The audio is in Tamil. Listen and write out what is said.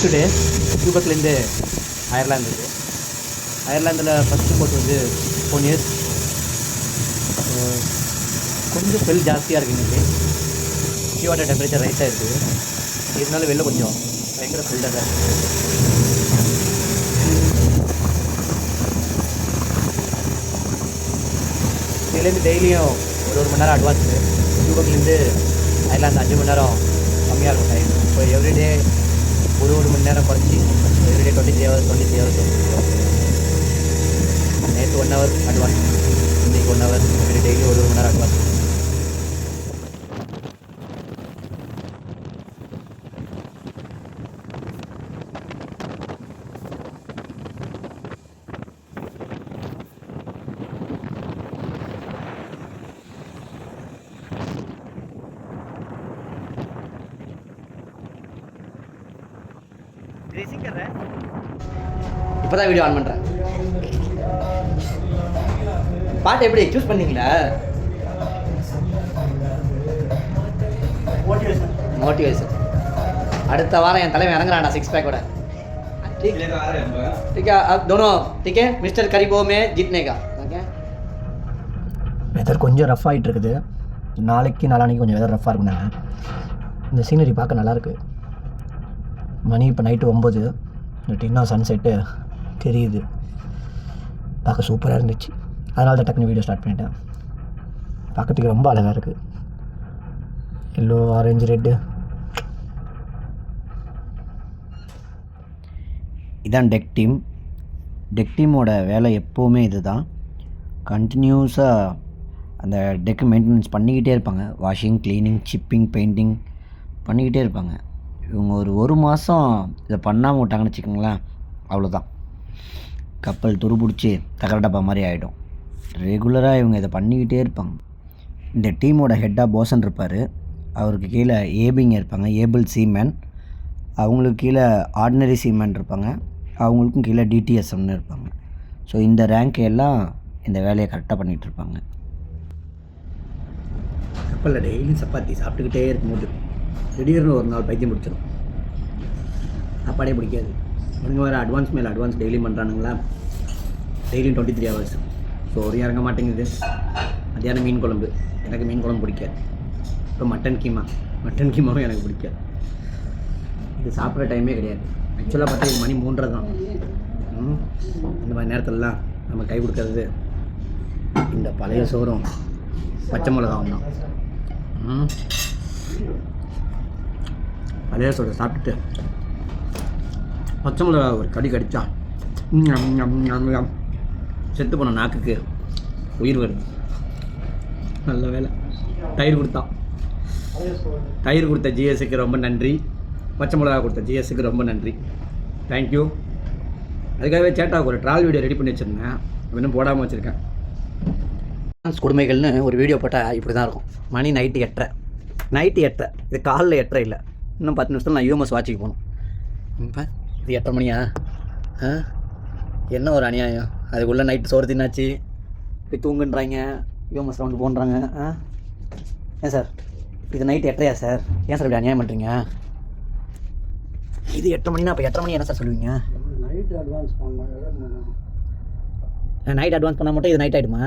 டுடே கியூபக்லேருந்து அயர்லாந்துக்கு அயர்லாந்தில் ஃபஸ்ட்டு போட்டு வந்து ஃபோன் இயர்ஸ் கொஞ்சம் ஃபெல் ஜாஸ்தியாக இருக்குது இன்னைக்கு. கியூவாட்ட வாட்டர் டெம்பரேச்சர் ரைஸ் ஆகிருக்கு இருந்தாலும் வெளில கொஞ்சம் பயங்கர ஃபெல்டாக தான் இருக்குது இதுலேருந்து டெய்லியும் ஒரு ஒரு மணி நேரம் அட்வான்ஸு கியூபக்லேருந்து அயர்லாந்து அஞ்சு மணி நேரம் கம்மியாக இருக்கும் டைம் இப்போ எவ்ரிடே ஒரு ஒரு மணி நேரம் குறைச்சி everyday twenty three hours twenty three hours நேற்று ஒன் ஹவர் அட்வான்ஸ் இன்றைக்கி ஒன் ஹவர் இப்படி டெய்லி ஒரு ஒரு மணி நேரம் அட்வான்ஸ் இப்போ தான் வீடியோ ஆன் பண்ணுறேன் பாட்டு எப்படி சூஸ் பண்ணீங்களா மோட்டிவேஷன் அடுத்த வாரம் என் தலைவன் இறங்குறான்டா சிக்ஸ் பேக்கோட ठीक ठीक है अब दोनों ठीक है मिस्टर करीबो में जीतने का ओके வெதர் கொஞ்சம் ரஃப் ஆகிட்டு இருக்குது நாளைக்கு நாளானைக்கு கொஞ்சம் வெதர் ரஃப்பாக இருக்குனாங்க இந்த சீனரி பார்க்க நல்லாயிருக்கு மணி இப்போ நைட்டு ஒம்பது பட் இன்னும் சன்செட்டு தெரியுது. பார்க்க சூப்பராக இருந்துச்சு. அதனால தான் டக்குனு வீடியோ ஸ்டார்ட் பண்ணிட்டேன். பார்க்கறதுக்கு ரொம்ப அழகாக இருக்குது எல்லோ ஆரஞ்சு ரெட்டு இதான் டெக் டீம் டெக் டீமோட வேலை எப்போவுமே இது தான் கண்டினியூஸாக அந்த டெக்கு மெயின்டெனன்ஸ் பண்ணிக்கிட்டே இருப்பாங்க. வாஷிங் க்ளீனிங் சிப்பிங் பெயிண்டிங் பண்ணிக்கிட்டே இருப்பாங்க. இவங்க ஒரு ஒரு மாதம் இதை பண்ணாமல் விட்டாங்கன்னு வச்சுக்கோங்களேன் அவ்வளோதான் கப்பல் துருபிடிச்சி தகர டப்பா மாதிரி ஆகிடும் ரெகுலராக இவங்க இதை பண்ணிக்கிட்டே இருப்பாங்க. இந்த டீமோட ஹெட்டாக போசன் இருப்பார். அவருக்கு கீழே ஏபிங்க இருப்பாங்க. ஏபிள் சீமேன் அவங்களுக்கு கீழே ஆர்டினரி சீமேன் இருப்பாங்க. அவங்களுக்கும் கீழே டிடிஎஸ்எம்னு இருப்பாங்க. ஸோ இந்த ரேங்க் எல்லாம் இந்த வேலையை கரெக்டாக பண்ணிகிட்டு இருப்பாங்க. கப்பலில் டெய்லி சப்பாத்தி சாப்பிட்டுக்கிட்டே இருக்கும்போது திடீர்னு ஒரு நாள் பைத்தியம் பிடிச்சிடும் சாப்பாடே பிடிக்காது. இவங்க வேறு அட்வான்ஸ் மேலே அட்வான்ஸ் டெய்லியும் பண்ணுறானுங்களா டெய்லியும் டுவெண்ட்டி த்ரீ ஹவர்ஸ் ஸோ ஒரு இறங்க மாட்டேங்குது. மத்தியானம் மீன் குழம்பு. எனக்கு மீன் குழம்பு பிடிக்காது. இப்போ மட்டன் கீமா. மட்டன் கீமாவும் எனக்கு பிடிக்காது. இது சாப்பிட்ற டைமே கிடையாது. ஆக்சுவலாக பார்த்தா இது மணி மூன்றரை தான். இந்த மாதிரி நேரத்துலலாம் நம்ம கை கொடுக்கறது இந்த பழைய சோறும் பச்சை மிளகாவும் தான். அதே சொல்ல சாப்பிட்டுட்டு பச்சை மிளகா ஒரு கடி கடிச்சா செத்து போன நாக்குக்கு உயிர் வருது. நல்ல வேலை. தயிர் கொடுத்தான் தயிர் கொடுத்த ஜிஎஸ்க்கு ரொம்ப நன்றி. பச்சை மிளகா கொடுத்த ஜிஎஸ்க்கு ரொம்ப நன்றி. தேங்க்யூ அதுக்காகவே சேட்டாவுக்கு ஒரு ட்ராவல் வீடியோ ரெடி பண்ணி வச்சுருந்தேன். இன்னும் போடாமல் வச்சுருக்கேன். கொடுமைகள்னு ஒரு வீடியோ போட்டால் இப்படி தான் இருக்கும். மணி நைட்டு எட்டரை. நைட்டு எட்டரை. இது காலில் எட்டரை இல்லை. இன்னும் பத்து நிமிஷத்தில் நான் யூஎம்எஸ் வாட்சிக்கு போகணும். இப்போ இது எட்டரை மணியா? ஆ? என்ன ஒரு அநியாயம்? அதுக்குள்ளே நைட்டு சோறு தின்னாச்சு. போய் தூங்குன்றாங்க. யூஎம்எஸ் ரவுண்டு போன்றாங்க ஆ? ஏன் சார்? இது நைட் எட்டரையா சார்? ஏன் சார் இப்படி அநியாயம் பண்ணுறீங்க இது எட்டு மணினா அப்போ எட்டரை மணி என்ன சார் சொல்லுவீங்க? நைட் அட்வான்ஸ் பண்ணாங்க. நைட் அட்வான்ஸ் பண்ணால் மட்டும் இது நைட் ஆகிடுமா